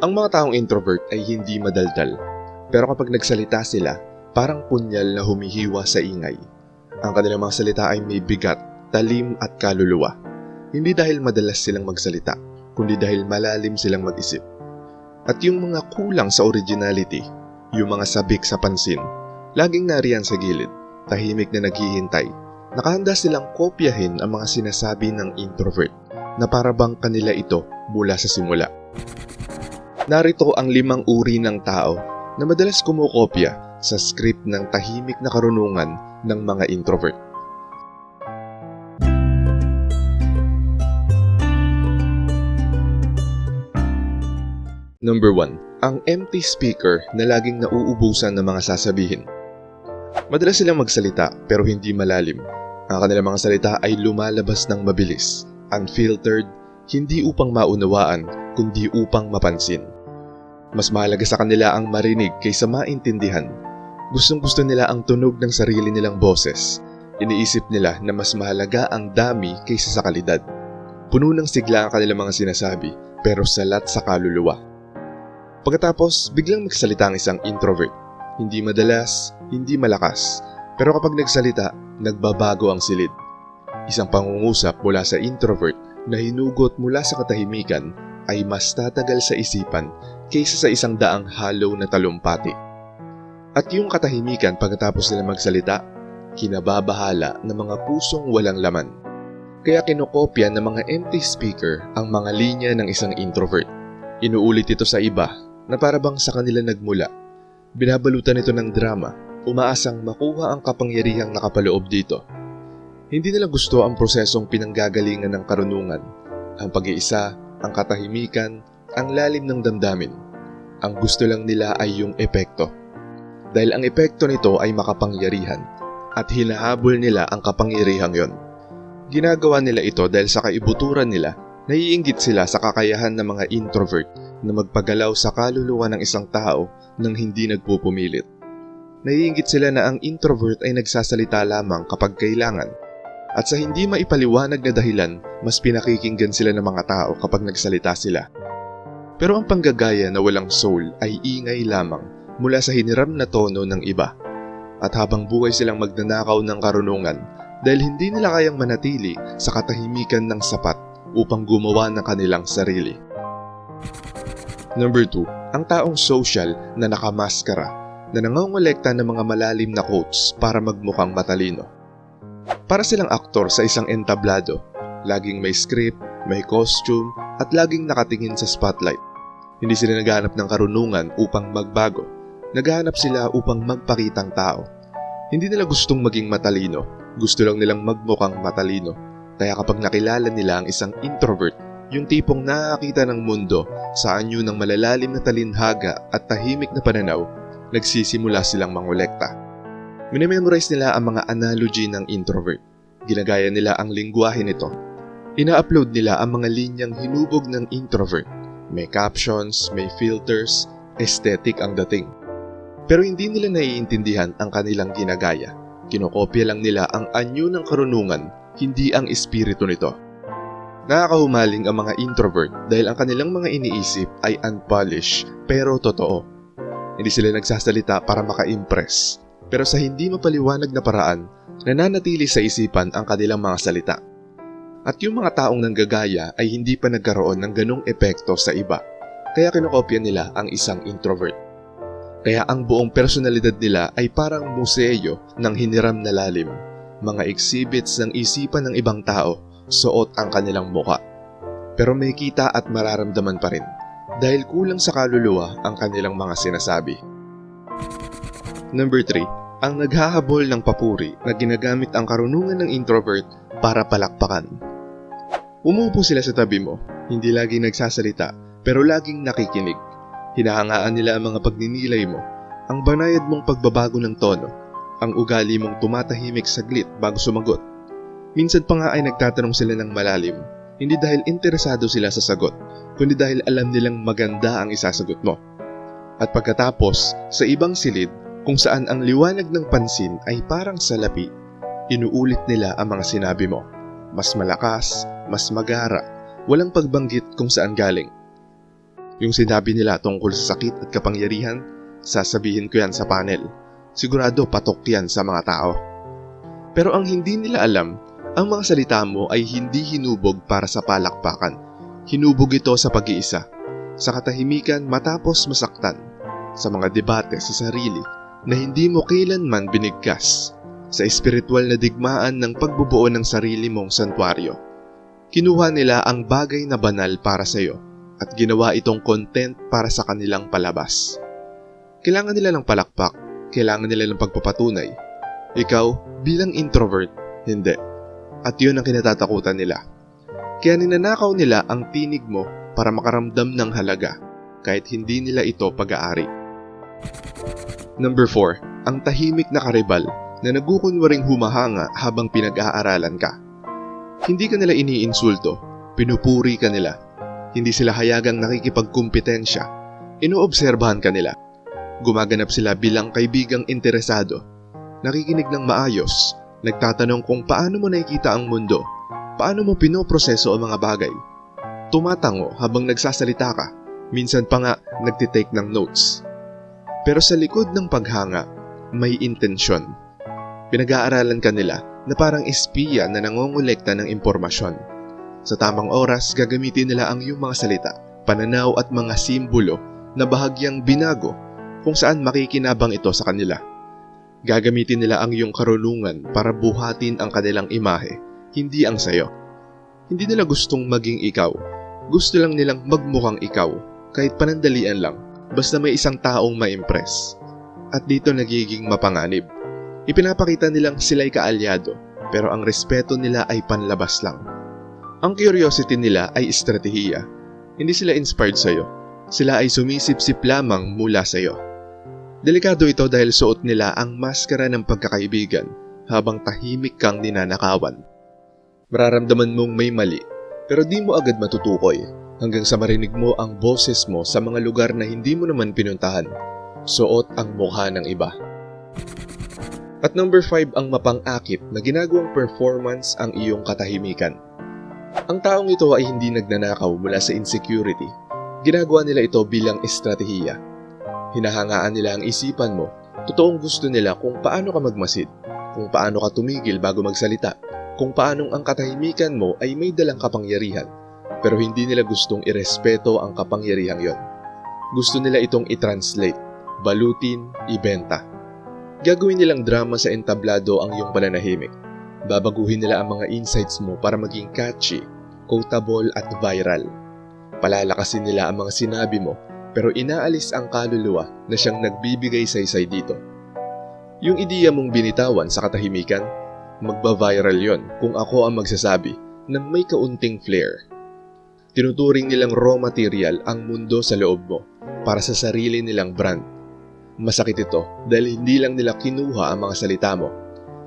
Ang mga taong introvert ay hindi madaldal. Pero kapag nagsalita sila, parang punyal na humihiwa sa ingay. Ang kanilang mga salita ay may bigat, talim at kaluluwa. Hindi dahil madalas silang magsalita, kundi dahil malalim silang mag-isip. At yung mga kulang sa originality, yung mga sabik sa pansin, laging nariyan sa gilid, tahimik na naghihintay. Nakahanda silang kopyahin ang mga sinasabi ng introvert na parabang kanila ito mula sa simula. Narito ang limang uri ng tao na madalas kumukopya sa script ng tahimik na karunungan ng mga introvert. Number 1. Ang empty speaker na laging nauubusan ng mga sasabihin. Madalas silang magsalita pero hindi malalim. Ang kanilang mga salita ay lumalabas ng mabilis, unfiltered, hindi upang maunawaan kundi upang mapansin. Mas mahalaga sa kanila ang marinig kaysa maintindihan. Gustong gusto nila ang tunog ng sarili nilang boses. Iniisip nila na mas mahalaga ang dami kaysa sa kalidad. Puno ng sigla ang kanilang mga sinasabi pero salat sa kaluluwa. Pagkatapos, biglang magsalita ang isang introvert. Hindi madalas, hindi malakas, pero kapag nagsalita, nagbabago ang silid. Isang pangungusap mula sa introvert na hinugot mula sa katahimikan ay mas tatagal sa isipan kaysa sa isang daang halow na talumpati. At yung katahimikan pagkatapos nila magsalita, kinababahala ng mga pusong walang laman. Kaya kinokopya ng mga empty speaker ang mga linya ng isang introvert. Inuulit ito sa iba na parabang sa kanila nagmula. Binabalutan ito ng drama, umaasang makuha ang kapangyarihang nakapaloob dito. Hindi nila gusto ang prosesong pinanggagalingan ng karunungan, ang pag-iisa, ang katahimikan, ang lalim ng damdamin. Ang gusto lang nila ay yung epekto. Dahil ang epekto nito ay makapangyarihan at hinahabol nila ang kapangyarihang yon. Ginagawa nila ito dahil sa kaibuturan nila, naiinggit sila sa kakayahan ng mga introvert na magpagalaw sa kaluluwa ng isang tao nang hindi nagpupumilit. Naiinggit sila na ang introvert ay nagsasalita lamang kapag kailangan. At sa hindi maipaliwanag na dahilan, mas pinakikinggan sila ng mga tao kapag nagsalita sila. Pero ang panggagaya na walang soul ay ingay lamang mula sa hiniram na tono ng iba. At habang buhay silang magnanakaw ng karunungan dahil hindi nila kayang manatili sa katahimikan ng sapat upang gumawa ng kanilang sarili. Number 2, ang taong social na nakamaskara na nangongolekta ng mga malalim na quotes para magmukhang matalino. Para silang aktor sa isang entablado, laging may script, may costume, at laging nakatingin sa spotlight. Hindi sila naghahanap ng karunungan upang magbago. Naghahanap sila upang magpakitang tao. Hindi nila gustong maging matalino, gusto lang nilang magmukhang matalino. Kaya kapag nakilala nila ang isang introvert, yung tipong nakakita ng mundo sa anyo ng malalalim na talinhaga at tahimik na pananaw, nagsisimula silang mangolekta. Minememorize nila ang mga analogy ng introvert. Ginagaya nila ang lingwahe nito. Ina-upload nila ang mga linyang hinubog ng introvert. May captions, may filters, aesthetic ang dating. Pero hindi nila naiintindihan ang kanilang ginagaya. Kinokopya lang nila ang anyo ng karunungan, hindi ang espiritu nito. Nakakahumaling ang mga introvert dahil ang kanilang mga iniisip ay unpolished pero totoo. Hindi sila nagsasalita para maka-impress, pero sa hindi mapaliwanag na paraan, nananatili sa isipan ang kanilang mga salita. At yung mga taong nanggagaya ay hindi pa nagkaroon ng ganong epekto sa iba, kaya kinokopya nila ang isang introvert. Kaya ang buong personalidad nila ay parang museo ng hiniram na lalim, mga exhibits ng isipan ng ibang tao suot ang kanilang muka. Pero may kita at mararamdaman pa rin dahil kulang sa kaluluwa ang kanilang mga sinasabi. Number 3. Ang naghahabol ng papuri na ginagamit ang karunungan ng introvert para palakpakan. Umupo sila sa tabi mo, hindi laging nagsasalita, pero laging nakikinig. Hinahangaan nila ang mga pagninilay mo, ang banayad mong pagbabago ng tono, ang ugali mong tumatahimik saglit bago sumagot. Minsan pa nga ay nagtatanong sila ng malalim, hindi dahil interesado sila sa sagot, kundi dahil alam nilang maganda ang isasagot mo. At pagkatapos, sa ibang silid, kung saan ang liwanag ng pansin ay parang salapi, inuulit nila ang mga sinabi mo. Mas malakas, mas magara, walang pagbanggit kung saan galing. Yung sinabi nila tungkol sa sakit at kapangyarihan, sasabihin ko yan sa panel. Sigurado patok yan sa mga tao. Pero ang hindi nila alam, ang mga salita mo ay hindi hinubog para sa palakpakan. Hinubog ito sa pag-iisa, sa katahimikan matapos masaktan, sa mga debate sa sarili na hindi mo kailanman binigkas, sa espiritual na digmaan ng pagbubuo ng sarili mong santuaryo. Kinuha nila ang bagay na banal para sa iyo at ginawa itong content para sa kanilang palabas. Kailangan nila ng palakpak, kailangan nila ng pagpapatunay. Ikaw, bilang introvert, hindi. At yun ang kinatatakutan nila. Kaya ninanakaw nila ang tinig mo para makaramdam ng halaga, kahit hindi nila ito pag-aari. Number 4. Ang tahimik na karibal na nagukunwaring humahanga habang pinag-aaralan ka. Hindi ka nila iniinsulto, pinupuri ka nila. Hindi sila hayagang nakikipagkumpetensya, inoobserbahan ka nila. Gumaganap sila bilang kaibigang interesado, nakikinig ng maayos, nagtatanong kung paano mo nakikita ang mundo, paano mo pinoproseso ang mga bagay. Tumatango habang nagsasalita ka, minsan pa nga nagtitake ng notes. Pero sa likod ng paghanga, may intensyon. Pinag-aaralan ka nila na parang espiya na nangongolekta ng impormasyon. Sa tamang oras, gagamitin nila ang iyong mga salita, pananaw at mga simbolo na bahagyang binago kung saan makikinabang ito sa kanila. Gagamitin nila ang iyong karunungan para buhatin ang kanilang imahe, hindi ang sayo. Hindi nila gustong maging ikaw. Gusto lang nilang magmukhang ikaw, kahit panandalian lang, basta may isang taong ma-impress. At dito nagiging mapanganib. Ipinapakita nilang sila'y kaalyado, pero ang respeto nila ay panlabas lang. Ang curiosity nila ay estratehiya. Hindi sila inspired sa'yo. Sila ay sumisip-sip lamang mula sa'yo. Delikado ito dahil suot nila ang maskara ng pagkakaibigan habang tahimik kang ninanakawan. Mararamdaman mong may mali, pero di mo agad matutukoy hanggang sa marinig mo ang boses mo sa mga lugar na hindi mo naman pinuntahan. Suot ang mukha ng iba. At number 5 ang mapang-akit na ginagawang performance ang iyong katahimikan. Ang taong ito ay hindi nagnanakaw mula sa insecurity. Ginagawa nila ito bilang estratehiya. Hinahangaan nila ang isipan mo. Totoong gusto nila kung paano ka magmasid, kung paano ka tumigil bago magsalita, kung paanong ang katahimikan mo ay may dalang kapangyarihan. Pero hindi nila gustong irespeto ang kapangyarihang yon. Gusto nila itong i-translate, balutin, ibenta. Gagawin nilang drama sa entablado ang iyong pananahimik. Babaguhin nila ang mga insights mo para maging catchy, quotable at viral. Palalakasin nila ang mga sinabi mo pero inaalis ang kaluluwa na siyang nagbibigay saysay dito. Yung ideya mong binitawan sa katahimikan, magba-viral yon kung ako ang magsasabi ng may kaunting flair. Tinuturing nilang raw material ang mundo sa loob mo para sa sarili nilang brand Masakit ito dahil hindi lang nila kinuha ang mga salita mo.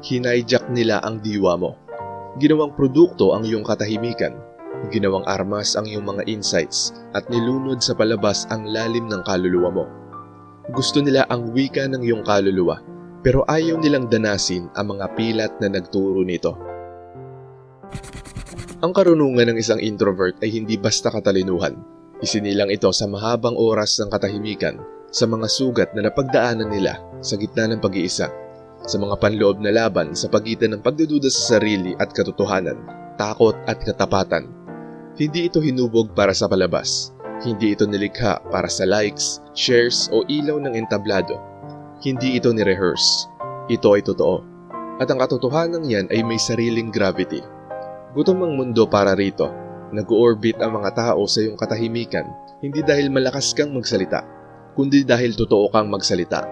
Hinijak nila ang diwa mo. Ginawang produkto ang iyong katahimikan. Ginawang armas ang iyong mga insights at nilunod sa palabas ang lalim ng kaluluwa mo. Gusto nila ang wika ng iyong kaluluwa pero ayaw nilang danasin ang mga pilat na nagturo nito. Ang karunungan ng isang introvert ay hindi basta katalinuhan. Isinilang ito sa mahabang oras ng katahimikan sa mga sugat na napagdaanan nila sa gitna ng pag-iisa, sa mga panloob na laban sa pagitan ng pagdududa sa sarili at katotohanan, takot at katapatan. Hindi ito hinubog para sa palabas. Hindi ito nilikha para sa likes, shares o ilaw ng entablado. Hindi ito ni-rehearse. Ito ay totoo. At ang katotohanan yan ay may sariling gravity. Gutom ang mundo para rito. Nag-orbit ang mga tao sa iyong katahimikan, hindi dahil malakas kang magsalita, kundi dahil totoo kang magsalita.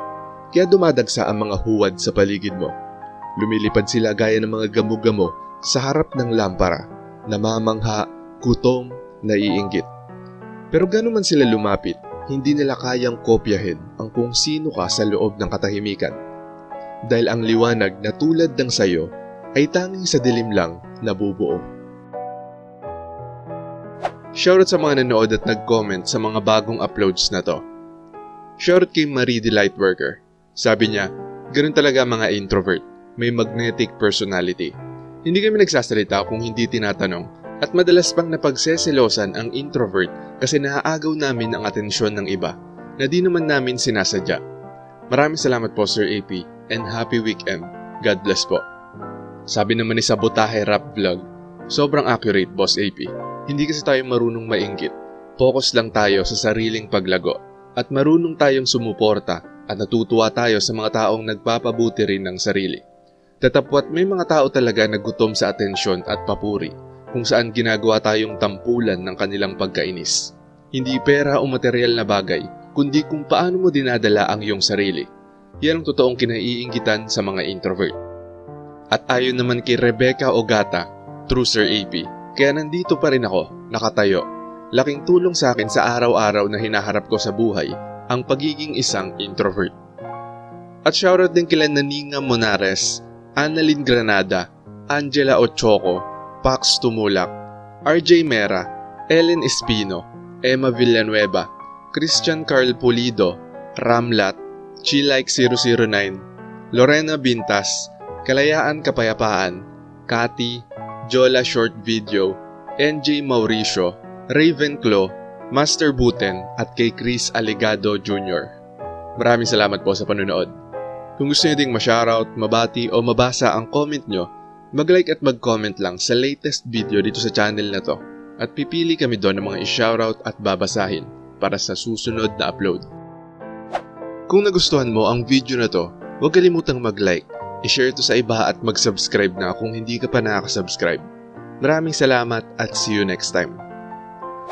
Kaya dumadagsa ang mga huwad sa paligid mo. Lumilipad sila gaya ng mga gamo-gamo sa harap ng lampara, namamangha, gutom, naiinggit. Pero gano'n man sila lumapit, hindi nila kayang kopyahin ang kung sino ka sa loob ng katahimikan. Dahil ang liwanag na tulad ng sayo ay tanging sa dilim lang nabubuo. Shoutout sa mga nanood at nag-comment sa mga bagong uploads na to. Shoutout kay Marie the Lightworker. Sabi niya, ganun talaga mga introvert. May magnetic personality. Hindi kami nagsasalita kung hindi tinatanong At madalas pang napagseselosan ang introvert kasi naaagaw namin ang atensyon ng iba na di naman namin sinasadya. Maraming salamat po Sir AP and happy weekend. God bless po. Sabi naman ni Sabotahe Rap Vlog, sobrang accurate Boss AP. Hindi kasi tayo marunong mainggit. Focus lang tayo sa sariling paglago at marunong tayong sumuporta at natutuwa tayo sa mga taong nagpapabuti rin ng sarili. Tatapwat may mga tao talaga na gutom sa atensyon at papuri kung saan ginagawa tayong tampulan ng kanilang pagkainis. Hindi pera o material na bagay, kundi kung paano mo dinadala ang iyong sarili. Yan ang totoong kinaiinggitan sa mga introvert. At ayon naman kay Rebecca Ogata, true Sir AP, kaya nandito pa rin ako, nakatayo. Laking tulong sa akin sa araw-araw na hinaharap ko sa buhay ang pagiging isang introvert. At shoutout din kila Naninga Monares, Annalyn Granada, Angela Ochoco, Pax Tumulak, RJ Mera, Ellen Espino, Emma Villanueva, Christian Carl Pulido, Ramlat, Chilike009, Lorena Bintas, Kalayaan Kapayapaan, Kati, Jola Short Video, NJ Mauricio, Ravenclaw, Master Buten at kay Chris Alegado Jr. Maraming salamat po sa panunood. Kung gusto niyo ding ma-shoutout, mabati o mabasa ang comment nyo, mag-like at mag-comment lang sa latest video dito sa channel na to at pipili kami doon ng mga i-shoutout at babasahin para sa susunod na upload. Kung nagustuhan mo ang video na to, huwag kalimutang mag-like, i-share to sa iba at mag-subscribe na kung hindi ka pa nakaka-subscribe. Maraming salamat at see you next time.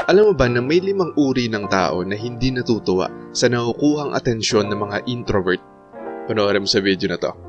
Alam mo ba na may limang uri ng tao na hindi natutuwa sa nakukuhang atensyon ng mga introvert? Panoorin mo sa video na to.